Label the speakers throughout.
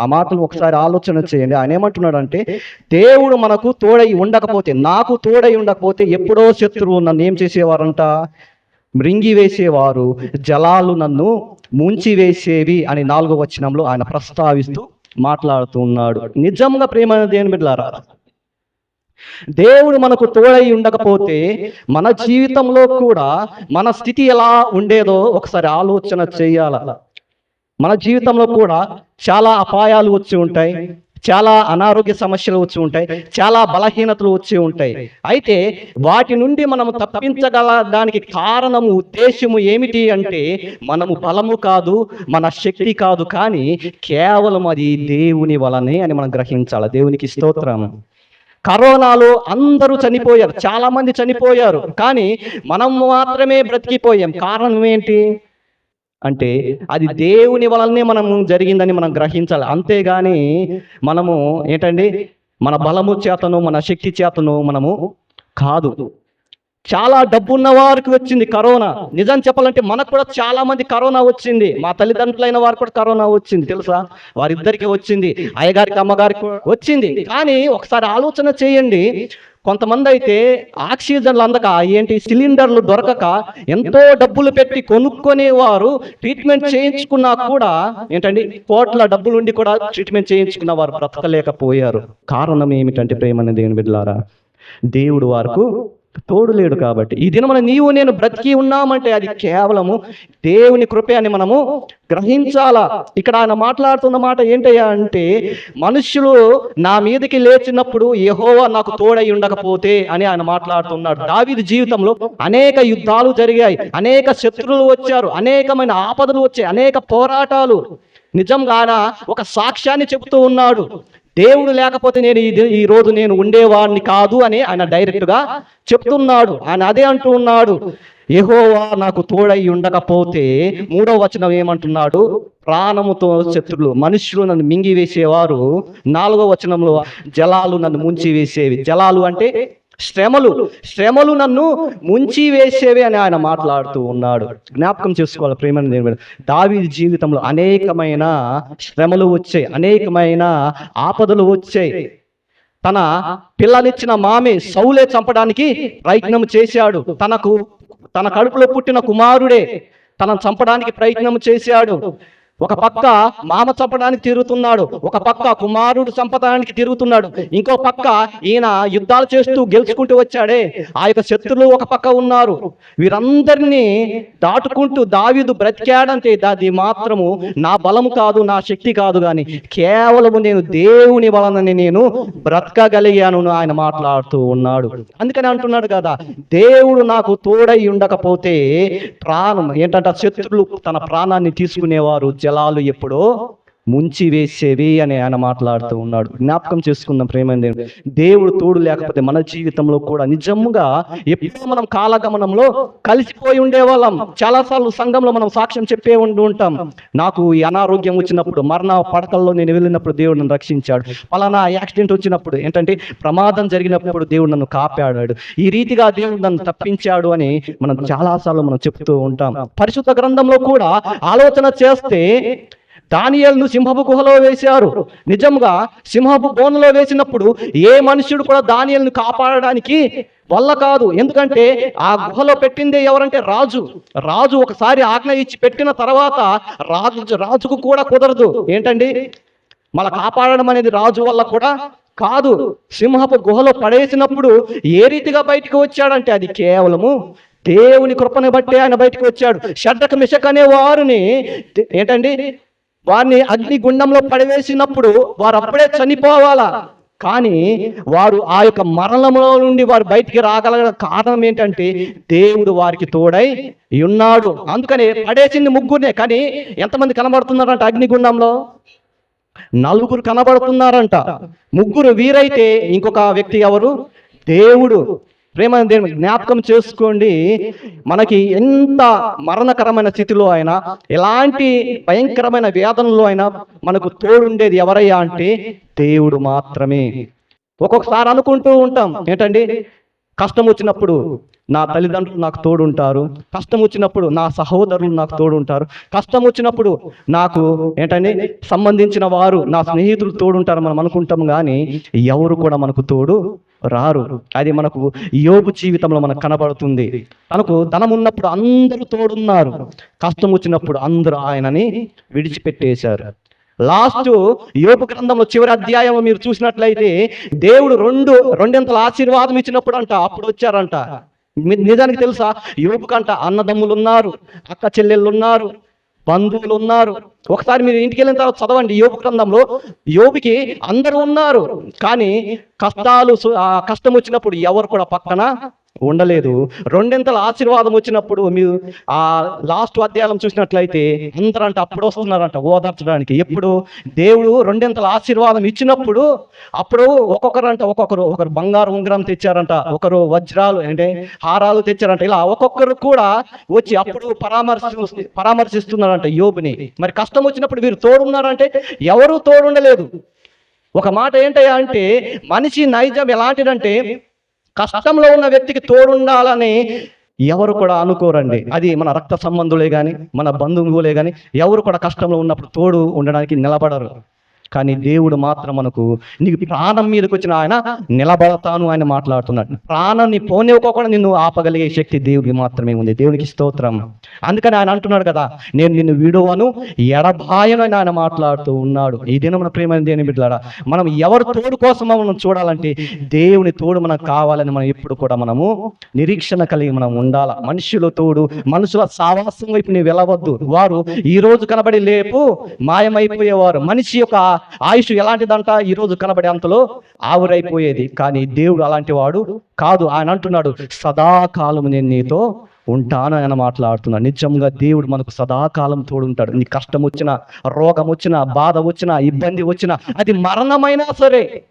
Speaker 1: ఆ మాటలు ఒకసారి ఆలోచన చేయండి. ఆయన ఏమంటున్నాడంటే దేవుడు మనకు తోడై ఉండకపోతే నాకు తోడై ఉండకపోతే ఎప్పుడో శత్రువు నన్ను ఏం చేసేవారంట? మృంగి వేసేవారు. జలాలు నన్ను ముంచి వేసేవి అని నాలుగో వచనంలో ఆయన ప్రస్తావిస్తూ మాట్లాడుతూ ఉన్నాడు. నిజంగా ప్రేమ దేని బిడ్డలారా? దేవుడు మనకు తోడై ఉండకపోతే మన జీవితంలో కూడా మన స్థితి ఎలా ఉండేదో ఒకసారి ఆలోచన చేయాల? మన జీవితంలో కూడా చాలా అపాయాలు వచ్చి ఉంటాయి చాలా అనారోగ్య సమస్యలు వచ్చి ఉంటాయి చాలా బలహీనతలు వచ్చి ఉంటాయి. అయితే వాటి నుండి మనము తప్పించగల దానికి కారణము ఉద్దేశము ఏమిటి అంటే మనము బలము కాదు మన శక్తి కాదు కానీ కేవలం అది దేవుని వలనే అని మనం గ్రహించాలి. దేవునికి స్తోత్రం కరోనాలో అందరూ చనిపోయారు చాలా మంది చనిపోయారు కానీ మనం మాత్రమే బ్రతికిపోయాం. కారణం ఏంటి? అంటే అది దేవుని వలనే మనం జరిగిందని మనం గ్రహించాలి. అంతేగాని మనము ఏంటండి? మన బలము చేతను మన శక్తి చేతను మనము కాదు. చాలా డబ్బు ఉన్న వారికి వచ్చింది కరోనా. నిజం చెప్పాలంటే మనకు కూడా చాలా మంది కరోనా వచ్చింది. మా తల్లిదండ్రులైన వారికి కూడా కరోనా వచ్చింది. తెలుసా? వారిద్దరికి వచ్చింది. అయ్యగారికి అమ్మగారికి వచ్చింది. కానీ ఒకసారి ఆలోచన చేయండి. కొంతమంది అయితే ఆక్సిజన్లు అందక ఏంటి సిలిండర్లు దొరకక ఎంతో డబ్బులు పెట్టి కొనుక్కునే వారు ట్రీట్మెంట్ చేయించుకున్నా కూడా ఏంటండి కోట్ల డబ్బులు ఉండి కూడా ట్రీట్మెంట్ చేయించుకున్న వారు బ్రతకలేకపోయారు. కారణం ఏమిటంటే ప్రేమని దేవుని బిడ్డలారా దేవుడు వారికి తోడు లేడు కాబట్టి. ఈ దినమున నీవు నేను బ్రతికి ఉన్నామంటే అది కేవలము దేవుని కృపే అని మనము గ్రహించాలా? ఇక్కడ ఆయన మాట్లాడుతున్న మాట ఏంటయ్యా అంటే మనుషులు నా మీదకి లేచినప్పుడు యెహోవా నాకు తోడై ఉండకపోతే అని ఆయన మాట్లాడుతున్నాడు. దావిది జీవితంలో అనేక యుద్ధాలు జరిగాయి అనేక శత్రువులు వచ్చారు అనేకమైన ఆపదలు వచ్చాయి అనేక పోరాటాలు. నిజంగా ఆయన ఒక సాక్ష్యాన్ని చెబుతూ ఉన్నాడు. దేవుడు లేకపోతే నేను ఈ ఈ రోజు నేను ఉండేవాడిని కాదు అని ఆయన డైరెక్ట్గా చెప్తున్నాడు. ఆయన అదే అంటూ ఉన్నాడు. ఎహోవా నాకు తోడై ఉండకపోతే మూడవ వచనం ఏమంటున్నాడు? ప్రాణముతో శత్రులు మనుషులు నన్ను మింగి వేసేవారు నాలుగో వచనంలో జలాలు నన్ను ముంచి వేసేవి జలాలు అంటే శ్రమలు శ్రమలు నన్ను ముంచి వేసేవి అని ఆయన మాట్లాడుతూ ఉన్నాడు. జ్ఞాపకం చేసుకోవాలి ప్రేమను దేవుడు దావి జీవితంలో అనేకమైన శ్రమలు వచ్చాయి అనేకమైన ఆపదలు వచ్చాయి. తన పిల్లనిచ్చిన మామి సౌలే చంపడానికి ప్రయత్నం చేశాడు. తనకు తన కడుపులో పుట్టిన కుమారుడే తనను చంపడానికి ప్రయత్నం చేశాడు. ఒక పక్క మామ చంపడానికి తిరుగుతున్నాడు ఒక పక్క కుమారుడు చంపడానికి తిరుగుతున్నాడు ఇంకో పక్క ఈయన యుద్ధాలు చేస్తూ గెలుచుకుంటూ వచ్చాడే. ఆ యొక్క శత్రులు ఒక పక్క ఉన్నారు. వీరందరినీ దాటుకుంటూ దావీదు బ్రతికాడంటే అది మాత్రము నా బలము కాదు నా శక్తి కాదు కానీ కేవలము నేను దేవుని వలనని నేను బ్రతకగలిగాను ఆయన మాట్లాడుతూ ఉన్నాడు. అందుకని అంటున్నాడు కదా దేవుడు నాకు తోడై ఉండకపోతే ప్రాణం ఏంటంటే శత్రులు తన ప్రాణాన్ని తీసుకునేవారు జలాలు ఎప్పుడో ముంచి వేసేవి అని ఆయన మాట్లాడుతూ ఉన్నాడు. జ్ఞాపకం చేసుకుందాం ప్రేమ దేవుడు. తోడు లేకపోతే మన జీవితంలో కూడా నిజంగా ఎప్పుడో మనం కాలగమనంలో కలిసిపోయి ఉండేవాళ్ళం. చాలాసార్లు సంఘంలో మనం సాక్ష్యం చెప్పే ఉండి ఉంటాం. నాకు ఈ అనారోగ్యం వచ్చినప్పుడు మరణ పడకల్లో నేను వెళ్ళినప్పుడు దేవుడు నన్ను రక్షించాడు. పలానా యాక్సిడెంట్ వచ్చినప్పుడు ఏంటంటే ప్రమాదం జరిగినప్పుడు దేవుడు నన్ను కాపాడాడు. ఈ రీతిగా దేవుడు నన్ను తప్పించాడు అని మనం చాలాసార్లు మనం చెప్తూ ఉంటాం. పరిశుద్ధ గ్రంథంలో కూడా ఆలోచన చేస్తే దానియల్ను సింహపు గుహలో వేశారు. నిజంగా సింహపు బోన్లో వేసినప్పుడు ఏ మనుషుడు కూడా దానియల్ను కాపాడడానికి వల్ల కాదు. ఎందుకంటే ఆ గుహలో పెట్టిందే ఎవరంటే రాజు. రాజు ఒకసారి ఆజ్ఞ ఇచ్చి పెట్టిన తర్వాత రాజు రాజుకు కూడా కుదరదు. ఏంటండి? మళ్ళీ కాపాడడం అనేది రాజు వల్ల కూడా కాదు. సింహపు గుహలో పడేసినప్పుడు ఏ రీతిగా బయటికి వచ్చాడంటే అది కేవలము దేవుని కృపను బట్టే ఆయన బయటకు వచ్చాడు. షడ్డక మిషక్ అనే వారిని ఏంటండి? వారిని అగ్ని గుండంలో పడవేసినప్పుడు వారు అప్పుడే చనిపోవాలా? కానీ వారు ఆ యొక్క మరణంలో నుండి వారు బయటికి రాగల కారణం ఏంటంటే దేవుడు వారికి తోడై ఉన్నాడు. అందుకని పడేసింది ముగ్గురునే. కానీ ఎంతమంది కనబడుతున్నారంట అగ్నిగుండంలో నలుగురు కనబడుతున్నారంట. ముగ్గురు వీరైతే ఇంకొక వ్యక్తి ఎవరు? దేవుడు. ప్రేమ దేవుని జ్ఞాపకం చేసుకోండి. మనకి ఎంత మరణకరమైన స్థితిలో అయినా ఎలాంటి భయంకరమైన వేదనలో అయినా మనకు తోడుండేది ఎవరయ్యా అంటే దేవుడు మాత్రమే. ఒక్కొక్కసారి అనుకుంటూ ఉంటాం ఏంటండి? కష్టం వచ్చినప్పుడు నా తల్లిదండ్రులు నాకు తోడుంటారు. కష్టం వచ్చినప్పుడు నా సహోదరులు నాకు తోడుంటారు. కష్టం వచ్చినప్పుడు నాకు ఏంటని సంబంధించిన వారు నా స్నేహితులు తోడుంటారు మనం అనుకుంటాం కానీ ఎవరు కూడా మనకు తోడు రారు. అది మనకు యోగు జీవితంలో మనకు కనబడుతుంది. తనకు ధనం ఉన్నప్పుడు అందరూ తోడున్నారు. కష్టం వచ్చినప్పుడు అందరూ ఆయనని విడిచిపెట్టేశారు. లాస్ట్ యోపు గ్రంథంలో చివరి అధ్యాయం మీరు చూసినట్లయితే దేవుడు రెండు రెండింతల ఆశీర్వాదం ఇచ్చినప్పుడు అంట అప్పుడు వచ్చారంట నిజానికి తెలుసా? యోపు కంట అన్నదమ్ములు ఉన్నారు అక్క చెల్లెళ్ళు ఉన్నారు బంధువులు ఉన్నారు ఒకసారి మీరు ఇంటికి వెళ్ళిన తర్వాత చదవండి యోపు గ్రంథంలో. యోపుకి అందరూ ఉన్నారు కానీ కష్టాలు కష్టం వచ్చినప్పుడు ఎవరు కూడా పక్కన ఉండలేదు. రెండింతల ఆశీర్వాదం వచ్చినప్పుడు మీరు ఆ లాస్ట్ అధ్యాయం చూసినట్లయితే అందరంట అప్పుడు వస్తున్నారంట ఓదార్చడానికి. ఎప్పుడు దేవుడు రెండింతల ఆశీర్వాదం ఇచ్చినప్పుడు అప్పుడు ఒక్కొక్కరంట ఒక్కొక్కరు ఒకరు బంగారు ఉంగరం తెచ్చారంట ఒకరు వజ్రాలు అంటే హారాలు తెచ్చారంట. ఇలా ఒక్కొక్కరు కూడా వచ్చి అప్పుడు పరామర్శ పరామర్శిస్తున్నారంట యోబుని. మరి కష్టం వచ్చినప్పుడు వీరు తోడున్నారంటే ఎవరు తోడుండలేదు. ఒక మాట ఏంటయ్యా అంటే మనిషి నైజం ఎలాంటిదంటే కష్టంలో ఉన్న వ్యక్తికి తోడుండాలని ఎవరు కూడా అనుకోరండి. అది మన రక్త సంబంధులే కానీ మన బంధువులే కానీ ఎవరు కూడా కష్టంలో ఉన్నప్పుడు తోడు ఉండడానికి నిలబడరు. కానీ దేవుడు మాత్రం మనకు నీకు ప్రాణం మీదకి వచ్చిన ఆయన నిలబడతాను ఆయన మాట్లాడుతున్నాడు. ప్రాణాన్ని పోనివ్వకోకుండా నిన్ను ఆపగలిగే శక్తి దేవుడికి మాత్రమే ఉంది. దేవునికి స్తోత్రం. అందుకని ఆయన అంటున్నాడు కదా నేను నిన్ను విడువను ఎడబాయను ఆయన మాట్లాడుతూ ఉన్నాడు. ఈ దినం మన ప్రేమ దేని బిడ్డలారా మనం ఎవరు తోడు కోసం మనం చూడాలంటే దేవుని తోడు మనకు కావాలని మనం ఎప్పుడు కూడా మనము నిరీక్షణ కలిగి మనం ఉండాల. మనుషుల తోడు మనుషుల సావాసం వైపు నీవు వెళ్ళవద్దు. వారు ఈ రోజు కనబడి లేపు మాయమైపోయేవారు. మనిషి యొక్క ఆయుష్ ఎలాంటిదంట? ఈ రోజు కనబడే అంతలో ఆవురైపోయేది. కానీ దేవుడు అలాంటి వాడు కాదు. ఆయన అంటున్నాడు సదాకాలం నేను నీతో ఉంటాను ఆయన మాట్లాడుతున్నాడు. నిజంగా దేవుడు మనకు సదాకాలం తోడుంటాడు. నీ కష్టం వచ్చినా రోగం వచ్చినా బాధ వచ్చినా ఇబ్బంది వచ్చినా అది మరణమైనా సరే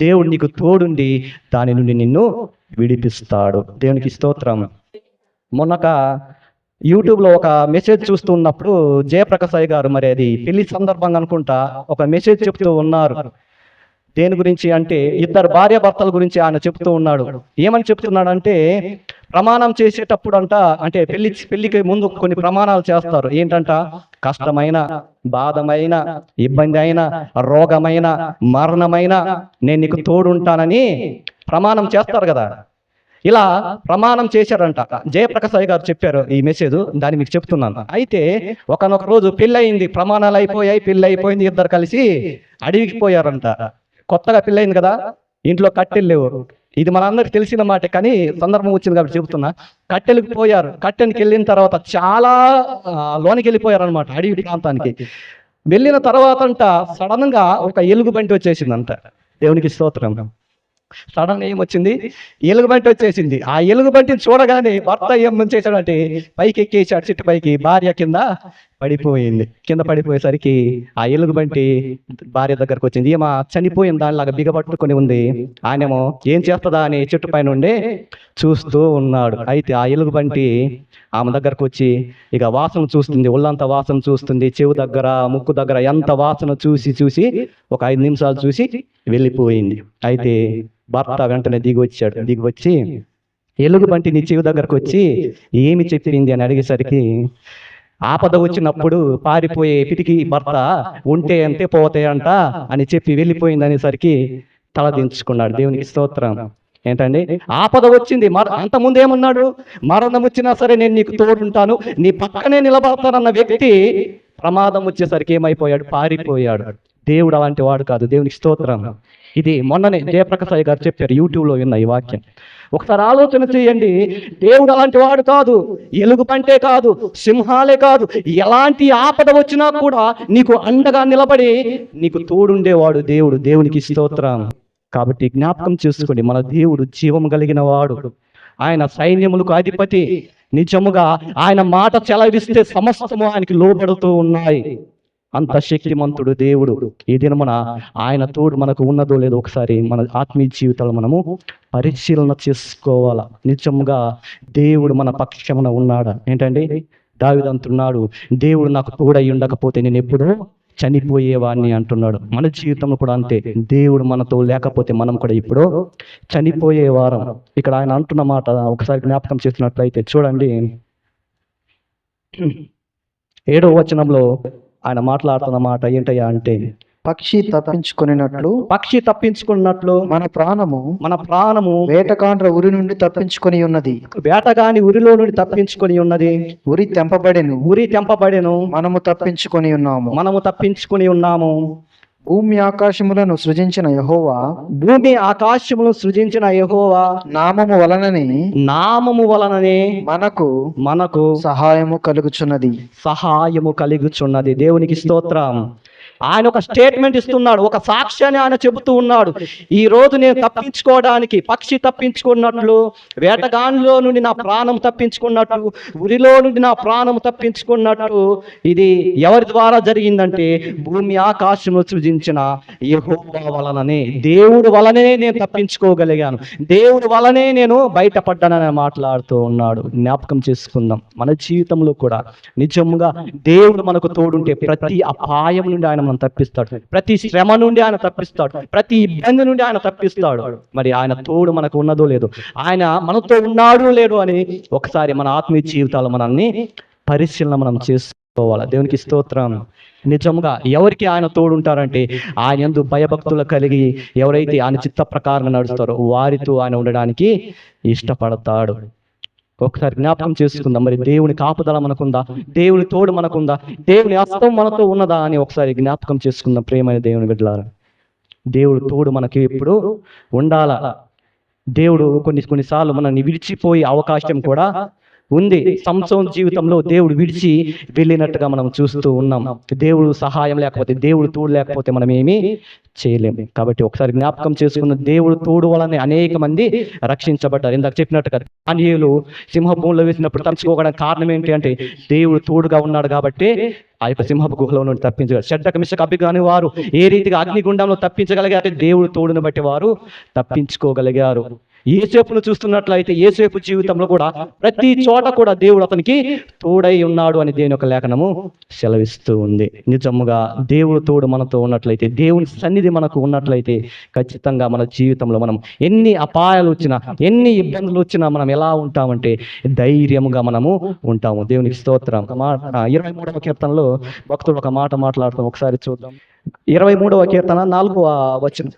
Speaker 1: దేవుడు నీకు తోడుండి దాని నుండి నిన్ను విడిపిస్తాడు. దేవునికి స్తోత్రం. మొన్నక యూట్యూబ్లో ఒక మెసేజ్ చూస్తున్నప్పుడు జయప్రకాశ్ గారు మరి అది పెళ్ళి సందర్భంగా అనుకుంటా ఒక మెసేజ్ చెప్తూ ఉన్నారు. దేని గురించి అంటే ఇద్దరు భార్య భర్తల గురించి ఆయన చెప్తూ ఉన్నాడు. ఏమని చెప్తున్నాడు అంటే ప్రమాణం చేసేటప్పుడు అంట అంటే పెళ్ళి పెళ్ళికి ముందు కొన్ని ప్రమాణాలు చేస్తారు. ఏంటంట? కష్టమైన బాధమైన ఇబ్బంది అయిన రోగమైన మరణమైన నేను నీకు తోడుంటానని ప్రమాణం చేస్తారు కదా. ఇలా ప్రమాణం చేశారంట. జయప్రకాశ్ గారు చెప్పారు ఈ మెసేజ్ దాన్ని మీకు చెప్తున్నాను. అయితే ఒకనొక రోజు పెళ్ళయింది ప్రమాణాలు అయిపోయాయి పెళ్ళి అయిపోయింది ఇద్దరు కలిసి అడవికి పోయారంట కొత్తగా పెళ్ళయింది కదా ఇంట్లో కట్టెలు లేవు. ఇది మనందరికి తెలిసిన మాట కానీ సందర్భం వచ్చింది కాబట్టి చెబుతున్నా. కట్టెలకు పోయారు. కట్టెనికి వెళ్ళిన తర్వాత చాలా లోనికి వెళ్ళిపోయారు అనమాట అడవి ప్రాంతానికి. వెళ్ళిన తర్వాత అంట సడన్గా ఒక ఎలుగు బంటి వచ్చేసిందంట. దేవునికి స్తోత్రం. సడన్ ఏమొచ్చింది? ఎలుగుబంటి వచ్చేసింది. ఆ ఎలుగుబంటిని చూడగానే భర్త ఏం చేశాడంటే పైకి ఎక్కేసాడు చెట్టు పైకి భార్య కింద. పడిపోయింది. కింద పడిపోయేసరికి ఆ ఎలుగుబంటి భార్య దగ్గరకు వచ్చింది. ఏమో చనిపోయిన దానిలాగా బిగబట్టుకొని ఉంది. ఆయనేమో ఏం చేస్తుందా? అని చెట్టు పైన ఉండి చూస్తూ ఉన్నాడు. అయితే ఆ ఎలుగుబంటి ఆమె దగ్గరకు వచ్చి ఇక వాసన చూస్తుంది. ఒళ్ళంతా వాసన చూస్తుంది. చెవు దగ్గర ముక్కు దగ్గర ఎంత వాసన చూసి చూసి ఒక ఐదు నిమిషాలు చూసి వెళ్ళిపోయింది. అయితే భర్త వెంటనే దిగి వచ్చాడు. దిగి వచ్చి ఎలుగుబంటి నీ చెవి దగ్గరకు వచ్చి ఏమి చెప్పింది? అని అడిగేసరికి ఆపద వచ్చినప్పుడు పారిపోయే పిటికి భర్త ఉంటే అంతే పోతే అంట అని చెప్పి వెళ్ళిపోయింది అనేసరికి తల దించుకున్నాడు దేవునికి స్తోత్రం. ఏంటండి? ఆపద వచ్చింది. మర అంత ముందు ఏమన్నాడు? మరణం వచ్చినా సరే నేను నీకు తోడుంటాను. నీ పక్కనే నిలబడతానన్న వ్యక్తి ప్రమాదం వచ్చేసరికి ఏమైపోయాడు? పారిపోయాడు. దేవుడు అలాంటి వాడు కాదు. దేవునికి స్తోత్రం. ఇది మొన్ననే జయప్రకాశ్ గారు చెప్పారు యూట్యూబ్లో విన్న ఈ వాక్యం. ఒకసారి ఆలోచన చేయండి దేవుడు అలాంటి వాడు కాదు ఎలుగు పంటే కాదు సింహాలే కాదు ఎలాంటి ఆపద వచ్చినా కూడా నీకు అండగా నిలబడి నీకు తోడుండేవాడు దేవుడు దేవునికి స్తోత్రం. కాబట్టి జ్ఞాపకం చేసుకోండి మన దేవుడు జీవం కలిగిన వాడు. ఆయన సైన్యములకు అధిపతి. నిజముగా ఆయన మాట చెలవిస్తే సమస్తము ఆయనకి లోబడుతూ ఉన్నాయి. అంత శక్తిమంతుడు దేవుడు ఈ దినమున ఆయన తోడు మనకు ఉన్నదో లేదో ఒకసారి మన ఆత్మీయ జీవితాలు మనము పరిశీలన చేసుకోవాలా. నిజముగా దేవుడు మన పక్షమున ఉన్నాడా? ఏంటండి దావిదంటున్నాడు దేవుడు నాకు తోడై ఉండకపోతే నేను ఎప్పుడూ చనిపోయేవాడిని అంటున్నాడు. మన జీవితంలో కూడా అంతే. దేవుడు మనతో లేకపోతే మనం కూడా ఇప్పుడు చనిపోయేవారం ఇక్కడ ఆయన అంటున్న మాట ఒకసారి జ్ఞాపకం చేస్తున్నట్లయితే చూడండి. ఏడో వచనంలో ఆయన మాట్లాడుతున్న మాట ఏంటయ్యా అంటే
Speaker 2: పక్షి తప్పించుకొనినట్లు
Speaker 1: పక్షి తప్పించుకున్నట్లు
Speaker 2: మన ప్రాణము
Speaker 1: మన ప్రాణము
Speaker 2: వేటకాండ్ర ఉరి నుండి తప్పించుకొని ఉన్నది.
Speaker 1: వేటగాని ఉరిలో నుండి తప్పించుకొని ఉన్నది.
Speaker 2: ఉరి తెంపబడెను.
Speaker 1: ఉరి తెంపబడెను.
Speaker 2: మనము తప్పించుకొని ఉన్నాము.
Speaker 1: మనము తప్పించుకొని ఉన్నాము.
Speaker 2: భూమి ఆకాశములను సృజించిన యహోవా
Speaker 1: భూమి ఆకాశమును సృజించిన యెహోవా
Speaker 2: నామము వలనని
Speaker 1: నామము వలననే
Speaker 2: మనకు
Speaker 1: మనకు
Speaker 2: సహాయము కలుగుచున్నది.
Speaker 1: సహాయము కలుగుచున్నది. దేవునికి స్తోత్రం. ఆయన ఒక స్టేట్మెంట్ ఇస్తున్నాడు ఒక సాక్ష్యాన్ని ఆయన చెబుతూ ఉన్నాడు. ఈ రోజు నేను తప్పించుకోవడానికి పక్షి తప్పించుకున్నట్లు వేటగానిలో నుండి నా ప్రాణం తప్పించుకున్నట్లు ఉరిలో నుండి నా ప్రాణం తప్పించుకున్నట్లు ఇది ఎవరి ద్వారా జరిగిందంటే భూమి ఆకాశము సృజించిన యహోవా వలననే దేవుడు వలనే నేను తప్పించుకోగలిగాను. దేవుడు వలనే నేను బయటపడ్డానని మాట్లాడుతూ ఉన్నాడు. జ్ఞాపకం చేసుకుందాం. మన జీవితంలో కూడా నిజంగా దేవుడు మనకు తోడుంటే ప్రతి అపాయం నుండి ఆయన మనం తప్పిస్తాడు. ప్రతి శ్రమ నుండి ఆయన తప్పిస్తాడు. ప్రతి ఇబ్బంది నుండి ఆయన తప్పిస్తాడు. మరి ఆయన తోడు మనకు ఉన్నదో లేదో ఆయన మనతో ఉన్నాడు లేడు అని ఒకసారి మన ఆత్మీయ జీవితాలు మనల్ని పరిశీలన మనం చేసుకోవాలి? దేవునికి స్తోత్రం. నిజంగా ఎవరికి ఆయన తోడుంటారంటే ఆయన ఎందు భయభక్తులు కలిగి ఎవరైతే ఆయన చిత్త ప్రకారం నడుస్తారో వారితో ఆయన ఉండడానికి ఇష్టపడతాడు. ఒకసారి జ్ఞాపకం చేసుకుందాం. మరి దేవుని కాపుదల మనకుందా? దేవుని తోడు మనకుందా? దేవుని హస్తం మనతో ఉన్నదా అని ఒకసారి జ్ఞాపకం చేసుకుందాం ప్రేమైన దేవుని బిడ్డలారా. దేవుడు తోడు మనకి ఎప్పుడు ఉండాల? దేవుడు కొన్ని కొన్నిసార్లు మనల్ని విడిచిపోయే అవకాశం కూడా ఉంది. సంసోన్ జీవితంలో దేవుడు విడిచి వెళ్ళినట్టుగా మనం చూస్తూ ఉన్నాం. దేవుడు సహాయం లేకపోతే దేవుడు తోడు లేకపోతే మనం ఏమీ చేయలేము కాబట్టి ఒకసారి జ్ఞాపకం చేసుకున్న దేవుడు తోడు వలన అనేక మంది రక్షించబడ్డారు. ఇందాక చెప్పినట్టుగా దానియేలు సింహభూమిలో వేసినప్పుడు తప్పించుకోవడానికి కారణం ఏంటి అంటే దేవుడు తోడుగా ఉన్నాడు కాబట్టి ఆ యొక్క సింహపు గుహలో నుండి తప్పించగలరు చెడ్డక మిషక అభిగాని వారు ఏ రీతిగా అగ్నిగుండంలో తప్పించగలిగారు? దేవుడు తోడును బట్టి వారు తప్పించుకోగలిగారు. ఏసేపును చూస్తున్నట్లయితే ఏసేపు జీవితంలో కూడా ప్రతి చోట కూడా దేవుడు అతనికి తోడై ఉన్నాడు అని దేని యొక్క లేఖనము సెలవిస్తూ ఉంది. నిజముగా దేవుడు తోడు మనతో ఉన్నట్లయితే దేవుని సన్నిధి మనకు ఉన్నట్లయితే ఖచ్చితంగా మన జీవితంలో మనం ఎన్ని అపాయాలు వచ్చినా ఎన్ని ఇబ్బందులు వచ్చినా మనం ఎలా ఉంటామంటే ధైర్యముగా మనము ఉంటాము. దేవునికి స్తోత్రం. ఒక మాట ఇరవై మూడవ కీర్తనలో భక్తుడు ఒక మాట మాట్లాడతాం. ఒకసారి చూద్దాం. ఇరవై మూడవ కీర్తన నాలుగవ
Speaker 2: వచ్చింది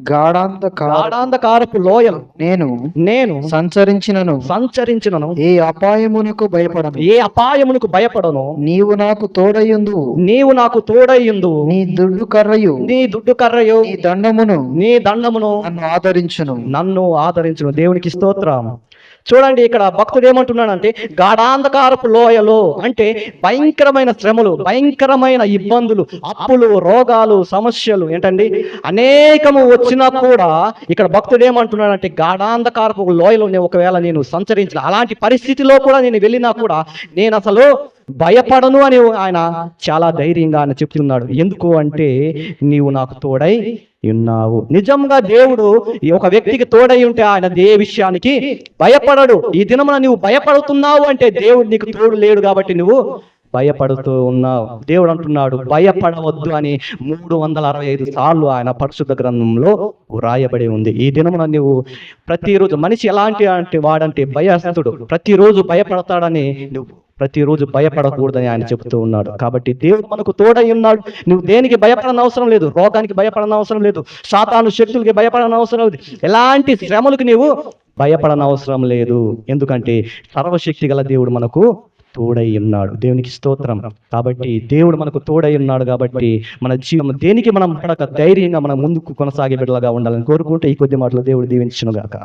Speaker 1: గాఢాంధకారపు లోయలు
Speaker 2: నేను
Speaker 1: నేను
Speaker 2: సంచరించినను.
Speaker 1: సంచరించినను.
Speaker 2: ఏ అపాయమునకు భయపడను.
Speaker 1: ఏ అపాయమునకు భయపడను.
Speaker 2: నీవు నాకు తోడయ్యుందు
Speaker 1: నీవు నాకు తోడయ్యుందు
Speaker 2: నీ దుడ్డు కర్రయు.
Speaker 1: నీ దుడ్డు కర్రయు.
Speaker 2: నీ దండమును
Speaker 1: నీ దండమును
Speaker 2: నన్ను ఆదరించును.
Speaker 1: నన్ను ఆదరించును. దేవునికి స్తోత్రం. చూడండి ఇక్కడ భక్తుడు ఏమంటున్నాడంటే గాఢాంధకారపు లోయలో అంటే భయంకరమైన శ్రమలు భయంకరమైన ఇబ్బందులు అప్పులు రోగాలు సమస్యలు ఏంటండి? అనేకము వచ్చినా కూడా ఇక్కడ భక్తుడు ఏమంటున్నాడంటే గాఢాంధకారపు లోయలో నేను ఒకవేళ నేను సంచరించిన అలాంటి పరిస్థితిలో కూడా నేను వెళ్ళినా కూడా నేను అసలు భయపడను అని ఆయన చాలా ధైర్యంగా ఆయన చెప్తున్నాడు. ఎందుకు అంటే నీవు నాకు తోడై ఉన్నావు. నిజంగా దేవుడు ఈ ఒక వ్యక్తికి తోడై ఉంటే ఆయన ఏ విషయానికి భయపడడు. ఈ దినమున నువ్వు భయపడుతున్నావు అంటే దేవుడు నీకు తోడు లేడు కాబట్టి నువ్వు భయపడుతూ ఉన్నావు. దేవుడు అంటున్నాడు భయపడవద్దు అని మూడు వందల అరవై ఐదు సార్లు ఆయన పరిశుద్ధ గ్రంథంలో వ్రాయబడి ఉంది. ఈ దినమున నువ్వు ప్రతిరోజు మనిషి ఎలాంటి అంటే వాడంటే భయస్తుడు ప్రతిరోజు భయపడతాడని నువ్వు ప్రతిరోజు భయపడకూడదని ఆయన చెబుతూ ఉన్నాడు. కాబట్టి దేవుడు మనకు తోడై ఉన్నాడు. నువ్వు దేనికి భయపడని అవసరం లేదు. రోగానికి భయపడని అవసరం లేదు. శాతాను శక్తులకి భయపడని అవసరం లేదు. ఎలాంటి శ్రమలకు నీవు భయపడని అవసరం లేదు. ఎందుకంటే సర్వశక్తి గల దేవుడు మనకు తోడై ఉన్నాడు. దేవునికి స్తోత్రం. కాబట్టి దేవుడు మనకు తోడై ఉన్నాడు కాబట్టి మన జీవం దేనికి మనం పడక ధైర్యంగా మనం ముందుకు కొనసాగే బిడ్డలుగా ఉండాలని కోరుకుంటే ఈ కొద్ది మాటలు దేవుడు దీవించునుగాక.